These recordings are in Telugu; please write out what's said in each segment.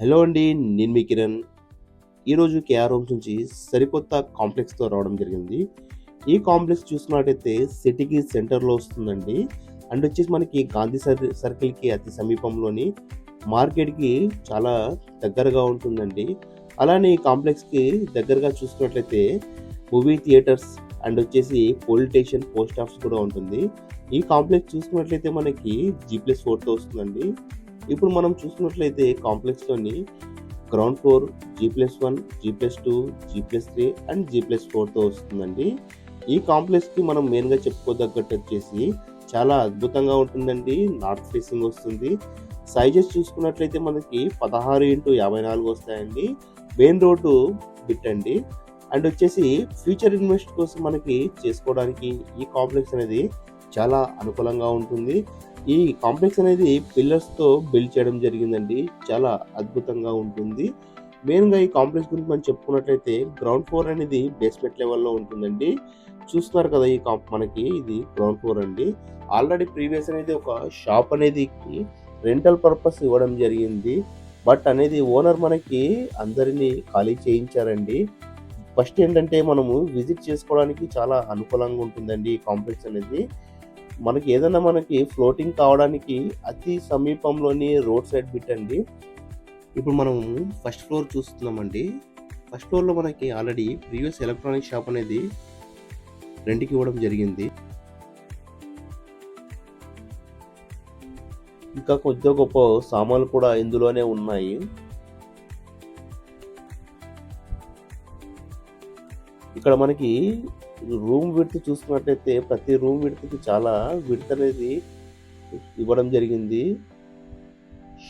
హలో అండి నేను మీ కిరణ్. ఈరోజు కేఆర్ హోమ్స్ నుంచి సరికొత్త కాంప్లెక్స్తో రావడం జరిగింది. ఈ కాంప్లెక్స్ చూసుకున్నట్టయితే సిటీకి సెంటర్లో వస్తుందండి. అండ్ వచ్చేసి మనకి గాంధీ సర్ సర్కిల్కి అతి సమీపంలోని మార్కెట్కి చాలా దగ్గరగా ఉంటుందండి. అలానే ఈ కాంప్లెక్స్కి దగ్గరగా చూసుకున్నట్లయితే మూవీ థియేటర్స్ అండ్ వచ్చేసి పోలీస్ స్టేషన్ పోస్ట్ ఆఫీస్ కూడా ఉంటుంది. ఈ కాంప్లెక్స్ చూసుకున్నట్లయితే మనకి జీ ప్లస్ ఫోర్తో వస్తుందండి. ఇప్పుడు మనం చూసుకున్నట్లయితే కాంప్లెక్స్లోని ground floor G plus one G plus two G plus three and G plus ఫోర్తో వస్తుందండి. ఈ కాంప్లెక్స్కి మనం మెయిన్గా చెప్పుకోదగ్గట్టు వచ్చేసి చాలా అద్భుతంగా ఉంటుందండి. నార్త్ ఫేసింగ్ వస్తుంది. సైజెస్ చూసుకున్నట్లయితే మనకి పదహారు ఇంటూ యాభై నాలుగు వస్తాయండి. మెయిన్ రోడ్డు బిట్ అండి. అండ్ వచ్చేసి ఫ్యూచర్ ఇన్వెస్ట్ కోసం మనకి చేసుకోవడానికి ఈ కాంప్లెక్స్ అనేది చాలా అనుకూలంగా ఉంటుంది. ఈ కాంప్లెక్స్ అనేది పిల్లర్స్తో బిల్డ్ చేయడం జరిగిందండి. చాలా అద్భుతంగా ఉంటుంది. మెయిన్గా ఈ కాంప్లెక్స్ గురించి మనం చెప్పుకున్నట్లయితే గ్రౌండ్ ఫ్లోర్ అనేది బేస్మెంట్ లెవెల్లో ఉంటుందండి. చూస్తున్నారు కదా ఈ కాంప్ మనకి ఇది గ్రౌండ్ ఫ్లోర్ అండి. ఆల్రెడీ ప్రీవియస్ అనేది ఒక షాప్ అనేది రెంటల్ పర్పస్ ఇవ్వడం జరిగింది. బట్ అనేది ఓనర్ మనకి అందరినీ ఖాళీ చేయించారండి. ఫస్ట్ ఏంటంటే మనము విజిట్ చేసుకోవడానికి చాలా అనుకూలంగా ఉంటుందండి ఈ కాంప్లెక్స్ అనేది. మనకి ఏదైనా మనకి ఫ్లోటింగ్ కావడానికి అతి సమీపంలోని రోడ్ సైడ్ బిట్ అండి. ఇప్పుడు మనం ఫస్ట్ ఫ్లోర్ చూస్తున్నామండి. ఫస్ట్ ఫ్లోర్లో మనకి ఆల్రెడీ ప్రీవియస్ ఎలక్ట్రానిక్ షాప్ అనేది రెంట్కి ఇవ్వడం జరిగింది. ఇంకా కొద్దిగా గొప్ప సామాన్లు కూడా ఇందులోనే ఉన్నాయి. ఇక్కడ మనకి రూమ్ విడ్త్ చూసుకున్నట్టయితే ప్రతి రూమ్ విడ్త్కి చాలా విడ్త్ అనేది ఇవ్వడం జరిగింది.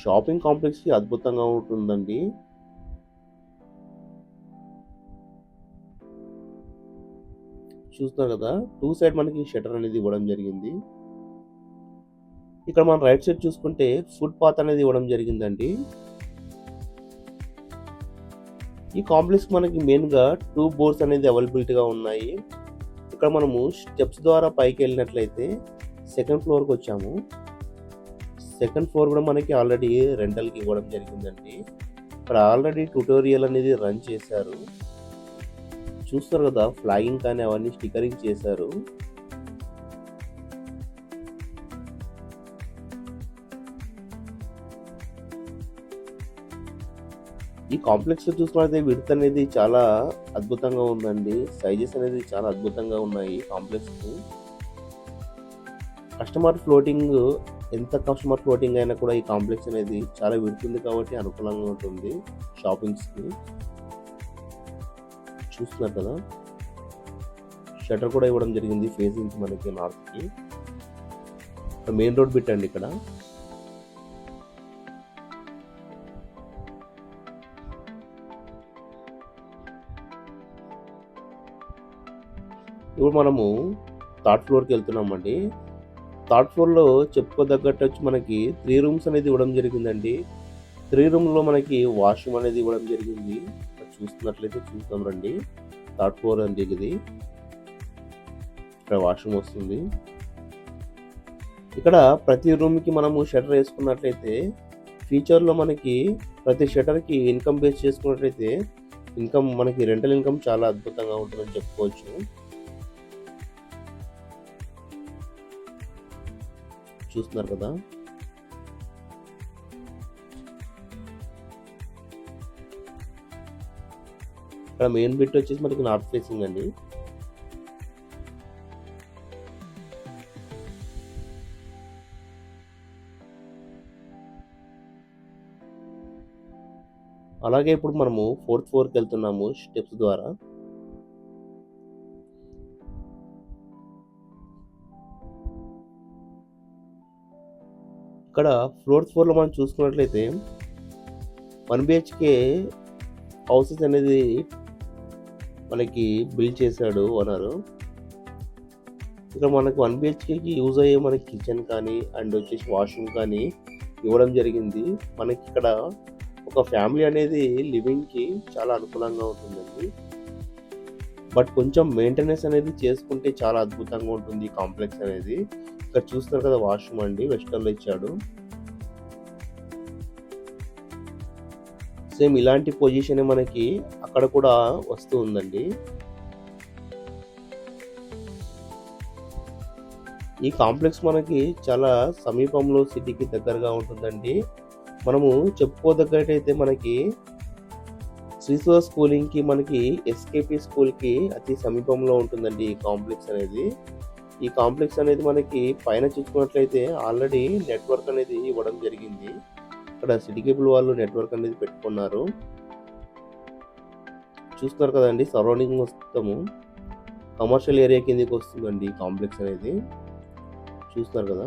షాపింగ్ కాంప్లెక్స్కి అద్భుతంగా ఉంటుందండి. చూస్తున్నారు కదా టూ సైడ్ మనకి షటర్ అనేది ఇవ్వడం జరిగింది. ఇక్కడ మనం రైట్ సైడ్ చూసుకుంటే ఫుట్ పాత్ అనేది ఇవ్వడం జరిగిందండి. ఈ కాంప్లెక్స్ మనకి మెయిన్గా టూ బోర్డ్స్ అనేది అవైలబిలిటీగా ఉన్నాయి. ఇక్కడ మనము స్టెప్స్ ద్వారా పైకి వెళ్ళినట్లయితే సెకండ్ ఫ్లోర్కి వచ్చాము. సెకండ్ ఫ్లోర్ కూడా మనకి ఆల్రెడీ రెంటల్కి ఇవ్వడం జరిగిందండి. ఇక్కడ ఆల్రెడీ ట్యూటోరియల్ అనేది రన్ చేశారు. చూస్తారు కదా ఫ్లాగింగ్ కానీ అవన్నీ స్టికరింగ్ చేశారు. ఈ కాంప్లెక్స్ చూసుకున్నట్లయితే విడత్ అనేది చాలా అద్భుతంగా ఉందండి. సైజెస్ అనేది చాలా అద్భుతంగా ఉన్నాయి కాంప్లెక్స్ కస్టమర్ ఫ్లోటింగ్ ఎంత కస్టమర్ ఫ్లోటింగ్ అయినా కూడా ఈ కాంప్లెక్స్ అనేది చాలా విడుతుంది కాబట్టి అనుకూలంగా ఉంటుంది షాపింగ్స్కి చూస్తున్నారు కదా? షటర్ కూడా ఇవ్వడం జరిగింది ఫేసింగ్ మనకి నార్త్కి. మెయిన్ రోడ్ బిట్ అండి ఇక్కడ. ఇప్పుడు మనము థర్డ్ ఫ్లోర్కి వెళ్తున్నామండి. థర్డ్ ఫ్లోర్లో చెప్పుకోదగ్గట్టు వచ్చి మనకి త్రీ రూమ్స్ అనేది ఇవ్వడం జరిగిందండి. త్రీ రూమ్లో మనకి వాష్రూమ్ అనేది ఇవ్వడం జరిగింది. చూస్తున్నట్లయితే చూస్తాం రండి. థర్డ్ ఫ్లోర్ అండి ఇది. ఇక్కడ వాష్రూమ్ వస్తుంది. ఇక్కడ ప్రతి రూమ్కి మనము షటర్ వేసుకున్నట్లయితే ఫ్యూచర్లో మనకి ప్రతి షటర్కి ఇన్కమ్ బేస్ చేసుకున్నట్లయితే ఇన్కమ్ మనకి రెంటల్ ఇన్కమ్ చాలా అద్భుతంగా ఉంటుందని చెప్పుకోవచ్చు. చూస్తున్నారు కదా. ఇక్కడ మెయిన్ బిట్ వచ్చేసి మనకి నార్త్ ఫేసింగ్ అండి. అలాగే ఇప్పుడు మనము ఫోర్త్ ఫ్లోర్కి వెళ్తున్నాము స్టెప్స్ ద్వారా. ఇక్కడ ఫ్లోర్ ఫోర్లో మనం చూసుకున్నట్లయితే వన్ బిహెచ్కే హౌసెస్ అనేది మనకి బిల్డ్ చేశాడు ఓనరు. ఇక్కడ మనకు వన్ బిహెచ్కేకి యూజ్ అయ్యే మనకి కిచెన్ కానీ అండ్ వచ్చేసి వాష్రూమ్ కానీ ఇవ్వడం జరిగింది. మనకి ఇక్కడ ఒక ఫ్యామిలీ అనేది లివింగ్కి చాలా అనుకూలంగా ఉంటుందండి. బట్ కొంచెం మెయింటెనెన్స్ అనేది చేసుకుంటే చాలా అద్భుతంగా ఉంటుంది కాంప్లెక్స్ అనేది. ఇక్కడ చూస్తున్నారు కదా వాష్రూమ్ అండి వెస్టర్న్లో ఇచ్చాడు. సేమ్ ఇలాంటి పొజిషన్ మనకి అక్కడ కూడా వస్తూ ఉందండి. ఈ కాంప్లెక్స్ మనకి చాలా సమీపంలో సిటీకి దగ్గరగా ఉంటుందండి. మనము చెప్పుకోదగ్గట్టయితే మనకి శ్రీశ్వర స్కూలింగ్కి మనకి ఎస్కేపీ స్కూల్కి అతి సమీపంలో ఉంటుందండి ఈ కాంప్లెక్స్ అనేది. ఈ కాంప్లెక్స్ అనేది మనకి పైన చూసుకున్నట్లయితే ఆల్రెడీ నెట్వర్క్ అనేది ఇవ్వడం జరిగింది. ఇక్కడ సిటీ కేబుల్ వాళ్ళు నెట్వర్క్ అనేది పెట్టుకున్నారు. చూస్తున్నారు కదండి సరౌండింగ్ మొత్తము కమర్షియల్ ఏరియా కిందకి వస్తుందండి ఈ కాంప్లెక్స్ అనేది. చూస్తున్నారు కదా.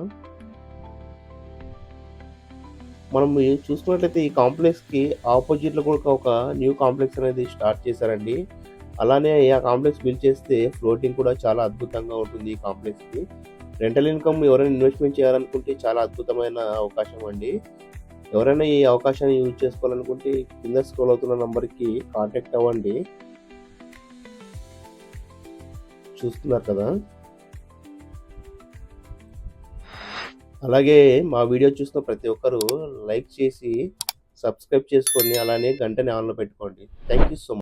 మనం ఈ చూసుకున్నట్లయితే ఈ కాంప్లెక్స్కి ఆపోజిట్లో కూడా ఒక న్యూ కాంప్లెక్స్ అనేది స్టార్ట్ చేశారండి. అలానే ఆ కాంప్లెక్స్ బిల్డ్ చేస్తే ఫ్లోటింగ్ కూడా చాలా అద్భుతంగా ఉంటుంది ఈ కాంప్లెక్స్కి రెంటల్ ఇన్కమ్ ఎవరైనా ఇన్వెస్ట్మెంట్ చేయాలనుకుంటే చాలా అద్భుతమైన అవకాశం అండి. ఎవరైనా ఈ అవకాశాన్ని యూజ్ చేసుకోవాలనుకుంటే కింద స్క్రోల్ అవుతున్న నంబర్కి కాంటాక్ట్ అవ్వండి. చూస్తున్నారు కదా. అలాగే మా వీడియో చూసిన ప్రతి ఒక్కరూ లైక్ చేసి సబ్స్క్రైబ్ చేసుకొని అలానే గంటని ఆన్లో పెట్టుకోండి. Thank you so much